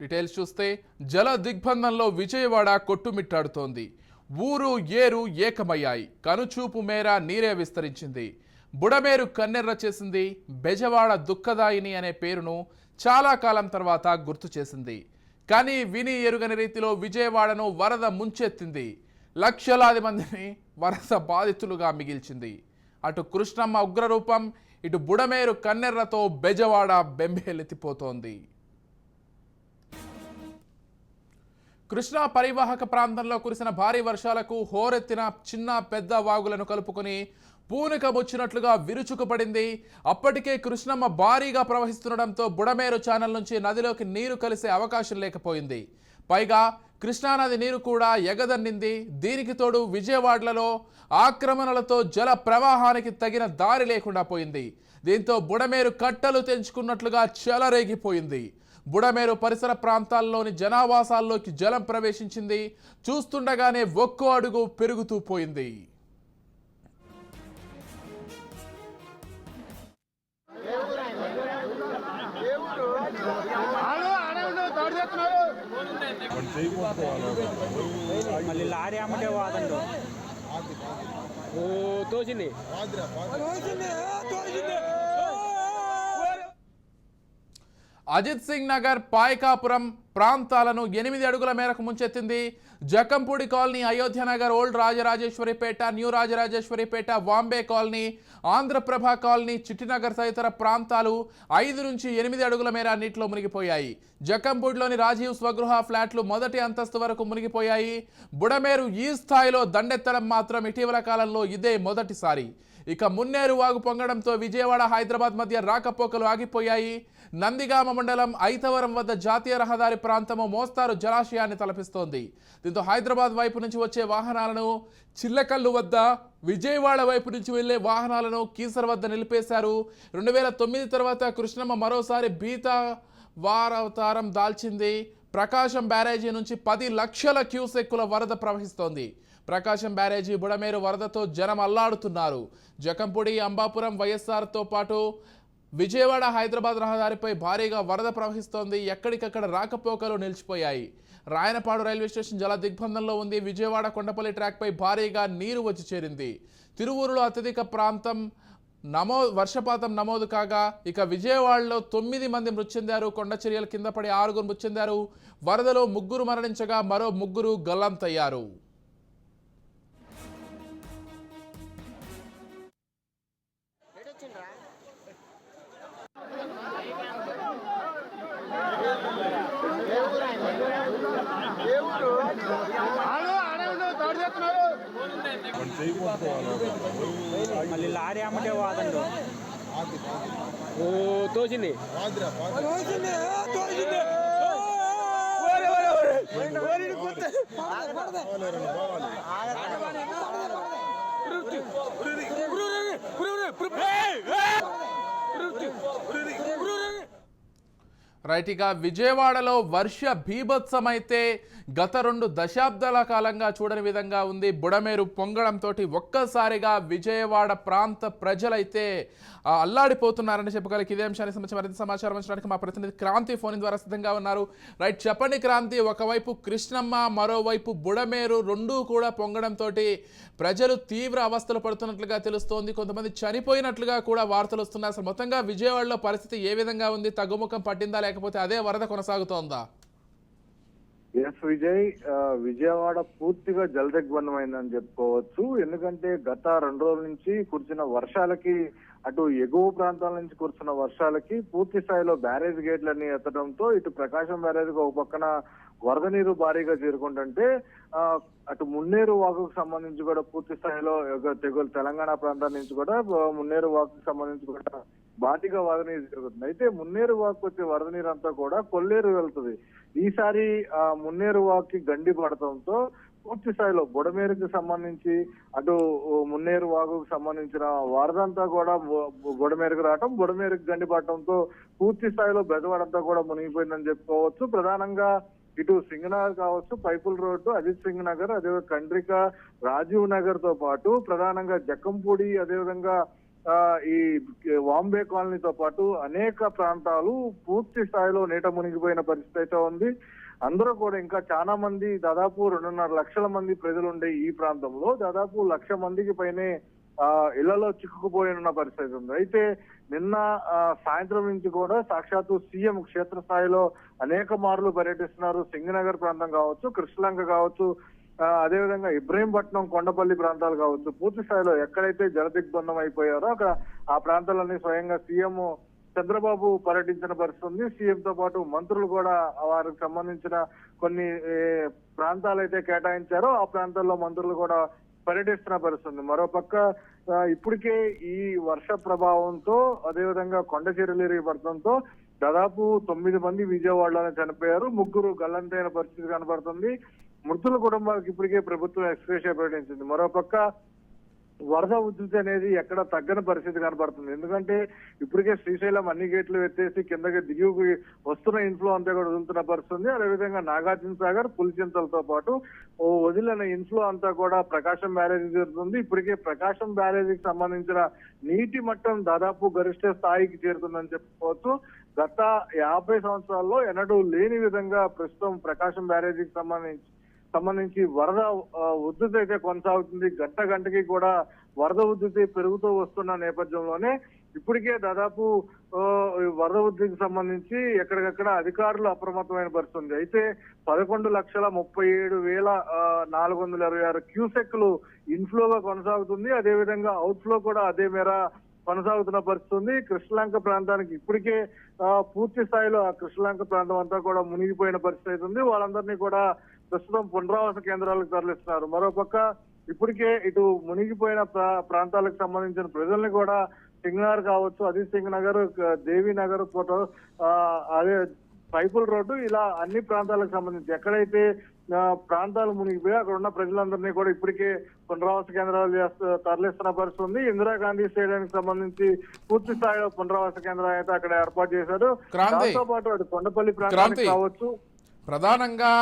Details చూస్తే జల దిగ్బంధంలో విజయవాడ కొట్టుమిట్టాడుతోంది. ఊరు ఏరు ఏకమయ్యాయి. కనుచూపు మేర నీరే విస్తరించింది. బుడమేరు కన్నెర్ర చేసింది. బెజవాడ దుఃఖదాయిని అనే పేరును చాలా కాలం తర్వాత గుర్తు చేసింది. కానీ విని ఎరుగని రీతిలో విజయవాడను వరద ముంచెత్తింది. లక్షలాది మందిని వరద బాధితులుగా మిగిల్చింది. అటు కృష్ణమ్మ ఉగ్రరూపం ఇటు బుడమేరు కన్నెర్రతో బెజవాడ బెంబేలెత్తిపోతోంది. కృష్ణా పరివాహక ప్రాంతంలో కురిసిన భారీ వర్షాలకు హోరెత్తిన చిన్న పెద్ద వాగులను కలుపుకొని పూనకముచ్చినట్లుగా విరుచుకుపడింది. అప్పటికే కృష్ణమ్మ భారీగా ప్రవహిస్తుండడంతో బుడమేరు ఛానల్ నుంచి నదిలోకి నీరు కలిసే అవకాశం లేకపోయింది. పైగా కృష్ణానది నీరు కూడా ఎగదన్నింది. దీనికి తోడు విజయవాడలలో ఆక్రమణలతో జల ప్రవాహానికి తగిన దారి లేకుండా పోయింది. దీంతో బుడమేరు కట్టలు తెంచుకున్నట్లుగా చెలరేగిపోయింది. బుడమేరు పరిసర ప్రాంతాల్లోని జనావాసాల్లోకి జలం ప్రవేశించింది. చూస్తుండగానే ఒక్కో అడుగు పెరుగుతూ పోయింది. మళ్ళీ లారీ అమ్మటే వాదండు ఓ తోచింది అజిత్ సింగ్ నగర్ పాయకాపురం ప్రాంతాలను ఎనిమిది అడుగుల మేరకు ముంచెత్తింది. Jakkampudi colony Ayodhya Nagar old Rajarajeswaripeta new Rajarajeswaripeta Vambay colony Andhraprabha colony Chittinagar తదితర ప్రాంతాలు ఐదు నుంచి ఎనిమిది అడుగుల మేర నీటిలో మునిగిపోయాయి. జకంపూడిలోని రాజీవ్ స్వగృహ ఫ్లాట్లు మొదటి అంతస్తు వరకు మునిగిపోయాయి. బుడమేరు ఈ స్థాయిలో దండెత్తడం మాత్రం ఇటీవల కాలంలో ఇదే మొదటిసారి. ఇక మున్నేరు వాగు పొంగడంతో విజయవాడ హైదరాబాద్ మధ్య రాకపోకలు ఆగిపోయాయి. నందిగామ మండలం ఐతవరం వద్ద జాతీయ రహదారి ప్రాంతము మోస్తారు జలాశయాన్ని తలపిస్తోంది. దీంతో హైదరాబాద్ వైపు నుంచి వచ్చే వాహనాలను చిల్లకల్లు వద్ద విజయవాడ వైపు నుంచి వెళ్ళే వాహనాలను కీసర్ వద్ద నిలిపేశారు. రెండు వేల తొమ్మిది తర్వాత కృష్ణమ్మ మరోసారి బీత వారవతారం దాల్చింది. ప్రకాశం బ్యారేజీ నుంచి పది లక్షల క్యూసెక్కుల వరద ప్రవహిస్తోంది. ప్రకాశం బ్యారేజీ బుడమేరు వరదతో జనం అల్లాడుతున్నారు. జకంపుడి అంబాపురం వైఎస్ఆర్తో పాటు విజయవాడ హైదరాబాద్ రహదారిపై భారీగా వరద ప్రవహిస్తోంది. ఎక్కడికక్కడ రాకపోకలు నిలిచిపోయాయి. రాయనపాడు రైల్వే స్టేషన్ జల దిగ్బంధంలో ఉంది. విజయవాడ కొండపల్లి ట్రాక్పై భారీగా నీరు వచ్చి చేరింది. తిరువూరులో అత్యధిక ప్రాంతం నమో వర్షపాతం నమోదు కాగా ఇక విజయవాడలో తొమ్మిది మంది మృతి చెందారు. కొండ చర్యల కింద పడి ఆరుగురు మృతి చెందారు. వరదలో ముగ్గురు మరణించగా మరో ముగ్గురు గల్లంతయ్యారు. మళ్ళీ లారీ అమ్మటే వాదండు ఓ తోచింది రైట్ ఇక విజయవాడలో వర్ష బీభత్సమైతే గత రెండు దశాబ్దాల కాలంగా చూడని విధంగా ఉంది. బుడమేరు పొంగడంతో ఒక్కసారిగా విజయవాడ ప్రాంత ప్రజలైతే అల్లాడిపోతున్నారని చెప్పగలిగి ఇదే అంశానికి సంబంధించి మరింత సమాచారం అంచడానికి మా ప్రతినిధి క్రాంతి ఫోన్ ద్వారా సిద్ధంగా ఉన్నారు. రైట్ చెప్పండి క్రాంతి ఒకవైపు కృష్ణమ్మ మరోవైపు బుడమేరు రెండూ కూడా పొంగడంతో ప్రజలు తీవ్ర అవస్థలు పడుతున్నట్లుగా తెలుస్తోంది. కొంతమంది చనిపోయినట్లుగా కూడా వార్తలు వస్తున్నాయి. అసలు మొత్తంగా విజయవాడలో పరిస్థితి ఏ విధంగా ఉంది? తగ్గుముఖం పట్టిందా లేకపోతే అదే వరద కొనసాగుతోందా? ఎస్ విజయ్ విజయవాడ పూర్తిగా జలదిగ్బంధమైందని చెప్పుకోవచ్చు. ఎందుకంటే గత రెండు రోజుల నుంచి కురిసిన వర్షాలకి అటు ఎగువ ప్రాంతాల నుంచి కురిసిన వర్షాలకి పూర్తి స్థాయిలో బ్యారేజ్ గేట్లన్నీ ఎత్తడంతో ఇటు ప్రకాశం బ్యారేజ్ ఒక పక్కన వరద నీరు భారీగా చేరుకుంటుంటే అటు మున్నేరు వాకుకు సంబంధించి కూడా పూర్తి స్థాయిలో తెగులు తెలంగాణ ప్రాంతాల నుంచి కూడా మున్నేరు వాకుకు సంబంధించి కూడా బాటిగా వరద నీరు జరుగుతుంది. అయితే మున్నేరు వాకు వచ్చే వరద నీరు అంతా కూడా కొల్లేరు వెళ్తుంది. ఈసారి ఆ మున్నేరు వాక్కి గండి పడటంతో పూర్తి స్థాయిలో బుడమేరుకు సంబంధించి అటు మున్నేరు వాగుకు సంబంధించిన వరదంతా కూడా బుడమేరుకు రావటం బుడమేరుకు గండి పడటంతో పూర్తి స్థాయిలో బెదవాడంతా కూడా మునిగిపోయిందని చెప్పుకోవచ్చు. ప్రధానంగా ఇటు సింగనగర్ కావచ్చు పైపుల్ రోడ్డు అజిత్ సింగ్ నగర్ అదే కండ్రిక రాజీవ్ నగర్తో పాటు ప్రధానంగా జక్కంపూడి అదేవిధంగా ఈ వాంబే కాలనీతో పాటు అనేక ప్రాంతాలు పూర్తి స్థాయిలో నీట మునిగిపోయిన పరిస్థితి అయితే ఉంది. అందరూ కూడా ఇంకా చాలా మంది దాదాపు రెండున్నర లక్షల మంది ప్రజలు ఉండే ఈ ప్రాంతంలో దాదాపు లక్ష మందికి పైనే ఆ ఇళ్ళలో చిక్కుకుపోయి ఉన్న పరిస్థితి ఉంది. అయితే నిన్న సాయంత్రం నుంచి కూడా సాక్షాత్తు సీఎం క్షేత్రస్థాయిలో అనేక మార్లు పర్యటిస్తున్నారు. సింగనగర్ ప్రాంతం కావచ్చు కృష్ణలంక కావచ్చు అదేవిధంగా ఇబ్రహీంపట్నం కొండపల్లి ప్రాంతాలు కావచ్చు పూర్తి స్థాయిలో ఎక్కడైతే జలదిగ్బంధం అయిపోయారో అక్కడ ఆ ప్రాంతాలన్నీ స్వయంగా సీఎం చంద్రబాబు పర్యటించిన పరిస్థితి ఉంది. సీఎం తో పాటు మంత్రులు కూడా వారికి సంబంధించిన కొన్ని ప్రాంతాలు అయితే కేటాయించారో ఆ ప్రాంతాల్లో మంత్రులు కూడా పర్యటిస్తున్న పరిస్థితి ఉంది. మరోపక్క ఇప్పటికే ఈ వర్ష ప్రభావంతో అదేవిధంగా కొండ చర్యలు పడటంతో దాదాపు తొమ్మిది మంది విజయవాడలోనే చనిపోయారు. ముగ్గురు గల్లంతైన పరిస్థితి కనబడుతుంది మృతుల కుటుంబాలకు ఇప్పటికే ప్రభుత్వం ఎక్స్ప్రెస్ ప్రకటించింది మరోపక్క వరద ఉధృతి అనేది ఎక్కడ తగ్గని పరిస్థితి కనబడుతుంది. ఎందుకంటే ఇప్పటికే శ్రీశైలం అన్ని గేట్లు ఎత్తేసి కిందకి దిగువకి వస్తున్న ఇన్ఫ్లో అంతా కూడా వదులుతున్న పరిస్థితుంది. అదేవిధంగా నాగార్జున సాగర్ పులిచింతలతో పాటు ఓ వదిలిన ఇన్ఫ్లో అంతా కూడా ప్రకాశం బ్యారేజీ జరుగుతుంది ఇప్పటికే ప్రకాశం బ్యారేజీకి సంబంధించిన నీటి మట్టం దాదాపు గరిష్ట స్థాయికి చేరుతుందని చెప్పుకోవచ్చు. గత యాభై సంవత్సరాల్లో ఎన్నడూ లేని విధంగా ప్రస్తుతం ప్రకాశం బ్యారేజీకి సంబంధించి సంబంధించి వరద ఆ, ఉధృతి అయితే కొనసాగుతుంది. గంట గంటకి కూడా వరద ఉధృతి పెరుగుతూ వస్తున్న నేపథ్యంలోనే ఇప్పటికే దాదాపు వరద ఉధృతికి సంబంధించి ఎక్కడికక్కడ అధికారులు అప్రమత్తమైన పరిస్థితుంది అయితే పదకొండు లక్షల ముప్పై ఏడు వేల నాలుగు వందల ఇరవై ఆరు క్యూసెక్లు ఇన్ఫ్లోగా కొనసాగుతుంది. అదేవిధంగా అవుట్ఫ్లో కూడా అదే మేర కొనసాగుతున్న పరిస్థితి ఉంది. కృష్ణలంక ప్రాంతానికి ఇప్పటికే పూర్తి స్థాయిలో ఆ కృష్ణలంక ప్రాంతం అంతా కూడా మునిగిపోయిన పరిస్థితి అయితే ఉంది. వాళ్ళందరినీ కూడా ప్రస్తుతం పునరావాస కేంద్రాలకు తరలిస్తున్నారు మరోపక్క ఇప్పటికే ఇటు మునిగిపోయిన ప్రా- ప్రాంతాలకు సంబంధించిన ప్రజల్ని కూడా సింగనగర్ కావచ్చు అదిత్ సింగ్ నగర్ దేవి నగర్ ఫోటో అదే పైపుల్ రోడ్డు ఇలా అన్ని ప్రాంతాలకు సంబంధించి ఎక్కడైతే ప్రాంతాలు మునిగిపోయి అక్కడ ఉన్న ప్రజలందరినీ కూడా ఇప్పటికే పునరావాస కేంద్రాలు తరలిస్తున్న పరిస్థితి ఉంది ఇందిరాగాంధీ స్టేడియానికి సంబంధించి పూర్తి స్థాయిలో పునరావాస కేంద్రాలు అయితే అక్కడ ఏర్పాటు చేశారు. దాంతో పాటు అటు కొండపల్లి. ప్రాంతానికి కావచ్చు ప్రధానంగా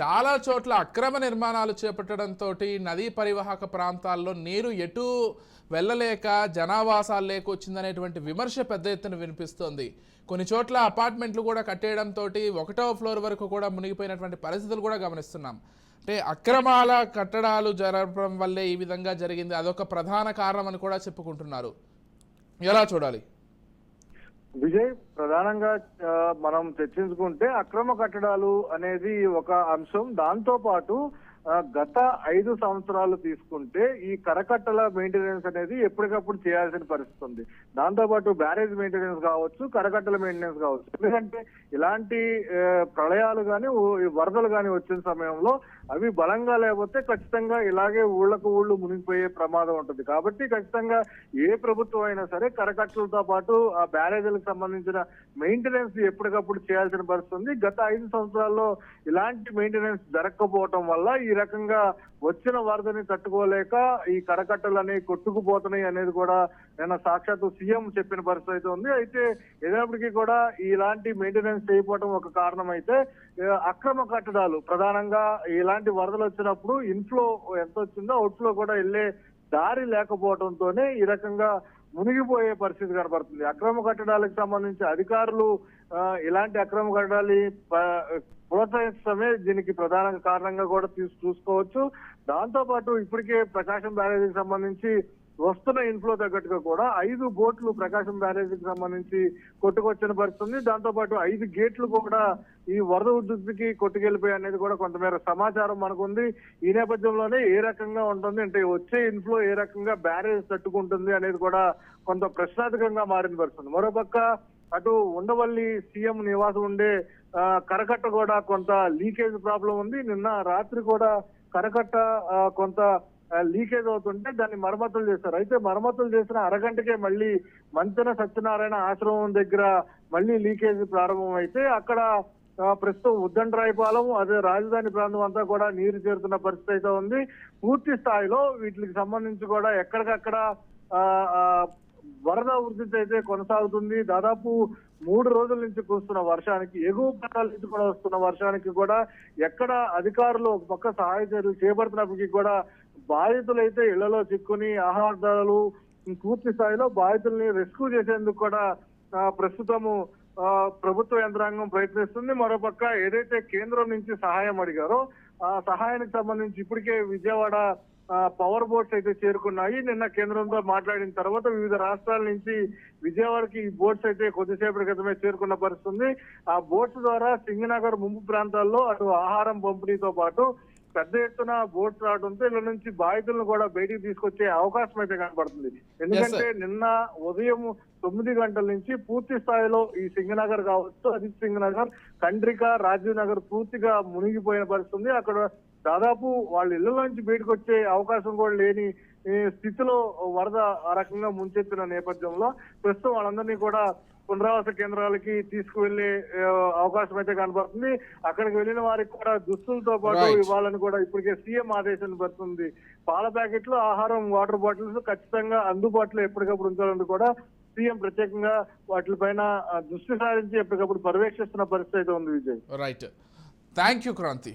చాలా చోట్ల అక్రమ నిర్మాణాలు చేపట్టడంతో నదీ పరివాహక ప్రాంతాల్లో నీరు ఎటు వెళ్ళలేక జనావాసాలు లేక వచ్చిందనేటువంటి విమర్శ పెద్ద ఎత్తున వినిపిస్తోంది. కొన్ని చోట్ల అపార్ట్మెంట్లు కూడా కట్టేయడంతో ఒకటో ఫ్లోర్ వరకు కూడా మునిగిపోయినటువంటి పరిస్థితులు కూడా గమనిస్తున్నాం. అంటే అక్రమాల కట్టడాలు జరపడం వల్లే ఈ విధంగా జరిగింది. అదొక ప్రధాన కారణం అని కూడా చెప్పుకుంటున్నారు. ఎలా చూడాలి? విజయ్ ప్రధానంగా మనం చర్చించుకుంటే అక్రమ కట్టడాలు అనేది ఒక అంశం. దాంతో పాటు గత ఐదు సంవత్సరాలు తీసుకుంటే ఈ కరకట్టల మెయింటెనెన్స్ అనేది ఎప్పటికప్పుడు చేయాల్సిన పరిస్థితి ఉంది. దాంతోపాటు బ్యారేజ్ మెయింటెనెన్స్ కావచ్చు కరకట్టల మెయింటెనెన్స్ కావచ్చు. ఎందుకంటే ఇలాంటి ప్రళయాలు కానీ వరదలు కానీ వచ్చిన సమయంలో అవి బలంగా లేకపోతే ఖచ్చితంగా ఇలాగే ఊళ్ళకు ఊళ్ళు మునిగిపోయే ప్రమాదం ఉంటుంది. కాబట్టి ఖచ్చితంగా ఏ ప్రభుత్వం అయినా సరే కరకట్టలతో పాటు ఆ బ్యారేజీలకు సంబంధించిన మెయింటెనెన్స్ ఎప్పటికప్పుడు చేయాల్సిన పరిస్థితి ఉంది. గత ఐదు సంవత్సరాల్లో ఇలాంటి మెయింటెనెన్స్ జరగకపోవటం వల్ల ఈ ఈ రకంగా వచ్చిన వరదని తట్టుకోలేక ఈ కరకట్టలని కొట్టుకుపోతున్నాయి అనేది కూడా నిన్న సాక్షాత్తు సీఎం చెప్పిన పరిస్థితి అయితే ఉంది. అయితే ఏదైనప్పటికీ కూడా ఇలాంటి మెయింటెనెన్స్ చేయకపోవడం ఒక కారణం అయితే అక్రమ కట్టడాలు ప్రధానంగా ఇలాంటి వరదలు వచ్చినప్పుడు ఇన్ఫ్లో ఎంత వచ్చిందో అవుట్ఫ్లో కూడా వెళ్ళే దారి లేకపోవడంతోనే ఈ రకంగా మునిగిపోయే పరిస్థితి కనబడుతుంది. అక్రమ కట్టడాలకు సంబంధించి అధికారులు ఇలాంటి అక్రమ కట్టడాలు ప్రోత్సహించడమే దీనికి ప్రధాన కారణంగా కూడా తీసు చూసుకోవచ్చు. దాంతో పాటు ఇప్పటికే ప్రకాశం బ్యారేజీకి సంబంధించి వస్తున్న ఇన్ఫ్లో తగ్గట్టుగా కూడా ఐదు బోట్లు ప్రకాశం బ్యారేజీకి సంబంధించి కొట్టుకొచ్చిన పరిస్థితుంది. దాంతోపాటు ఐదు గేట్లు కూడా ఈ వరద ఉధృతికి కొట్టుకెళ్ళిపోయి అనేది కూడా కొంతమేర సమాచారం మనకుంది. ఈ నేపథ్యంలోనే ఏ రకంగా ఉంటుంది అంటే వచ్చే ఇన్ఫ్లో ఏ రకంగా బ్యారేజ్ తట్టుకుంటుంది అనేది కూడా కొంత ప్రశ్నార్థకంగా మారిన పరిస్థితుంది. మరోపక్క అటు ఉండవల్లి సీఎం నివాసం ఉండే కరకట్ట కూడా కొంత లీకేజ్ ప్రాబ్లం ఉంది. నిన్న రాత్రి కూడా కరకట్ట కొంత లీకేజ్ అవుతుంటే దాన్ని మరమ్మతులు చేస్తారు. అయితే మరమ్మతులు చేసిన అరగంటకే మళ్ళీ మంతెన సత్యనారాయణ ఆశ్రమం దగ్గర మళ్ళీ లీకేజ్ ప్రారంభం అయితే అక్కడ ప్రస్తుతం ఉద్దండరాయపాలెం అదే రాజధాని ప్రాంతం అంతా కూడా నీరు చేరుతున్న పరిస్థితి అయితే ఉంది. పూర్తి స్థాయిలో వీటికి సంబంధించి కూడా ఎక్కడికక్కడ వరద ఉధృతి అయితే కొనసాగుతుంది. దాదాపు మూడు రోజుల నుంచి కురుస్తున్న వర్షానికి ఎగువ ప్రాంతాల నుంచి కూడా వస్తున్న వర్షానికి కూడా ఎక్కడ అధికారులు ఒక పక్క సహాయ చర్యలు చేపడుతున్నప్పటికీ కూడా బాధితులైతే ఇళ్ళలో చిక్కుని ఆహారదారులు పూర్తి స్థాయిలో బాధితుల్ని రెస్క్యూ చేసేందుకు కూడా ప్రస్తుతము ప్రభుత్వ యంత్రాంగం ప్రయత్నిస్తుంది. మరోపక్క ఏదైతే కేంద్రం నుంచి సహాయం అడిగారో ఆ సహాయానికి సంబంధించి ఇప్పటికే విజయవాడ పవర్ బోట్స్ అయితే చేరుకున్నాయి. నిన్న కేంద్రంతో మాట్లాడిన తర్వాత వివిధ రాష్ట్రాల నుంచి విజయవాడకి ఈ బోట్స్ అయితే కొద్దిసేపటి క్రితమే చేరుకున్న పరిస్థితి ఆ బోట్స్ ద్వారా సింగనగర్ ముంపు ప్రాంతాల్లో అటు ఆహారం పంపిణీతో పాటు పెద్ద ఎత్తున బోట్స్ రావడంతో ఇళ్ళ నుంచి బాధితులను కూడా బయటికి తీసుకొచ్చే అవకాశం అయితే కనబడుతుంది. ఎందుకంటే నిన్న ఉదయం తొమ్మిది గంటల నుంచి పూర్తి స్థాయిలో ఈ సింగనగర్ కావచ్చు అజిత్ సింగ్ నగర్ కండ్రిక రాజీవ్ నగర్ పూర్తిగా మునిగిపోయిన పరిస్థితి అక్కడ దాదాపు వాళ్ళ ఇళ్ళ నుంచి బయటకు వచ్చే అవకాశం కూడా లేని స్థితిలో వరద ఆ రకంగా ముంచెత్తిన నేపథ్యంలో ప్రస్తుతం వాళ్ళందరినీ కూడా పునరావాస కేంద్రాలకి తీసుకువెళ్ళే అవకాశం అయితే కనబడుతుంది. అక్కడికి వెళ్ళిన వారికి కూడా దుస్తులతో పాటు. ఇవ్వాలని కూడా ఇప్పటికే సీఎం ఆదేశాన్ని పడుతుంది. పాల ప్యాకెట్లు ఆహారం వాటర్ బాటిల్స్ ఖచ్చితంగా అందుబాటులో ఎప్పటికప్పుడు ఉంచాలని కూడా సీఎం ప్రత్యేకంగా వాటిపైన దృష్టి సారించి ఎప్పటికప్పుడు పర్యవేక్షిస్తున్న పరిస్థితి అయితే ఉంది Vijay. Right thank you Kranti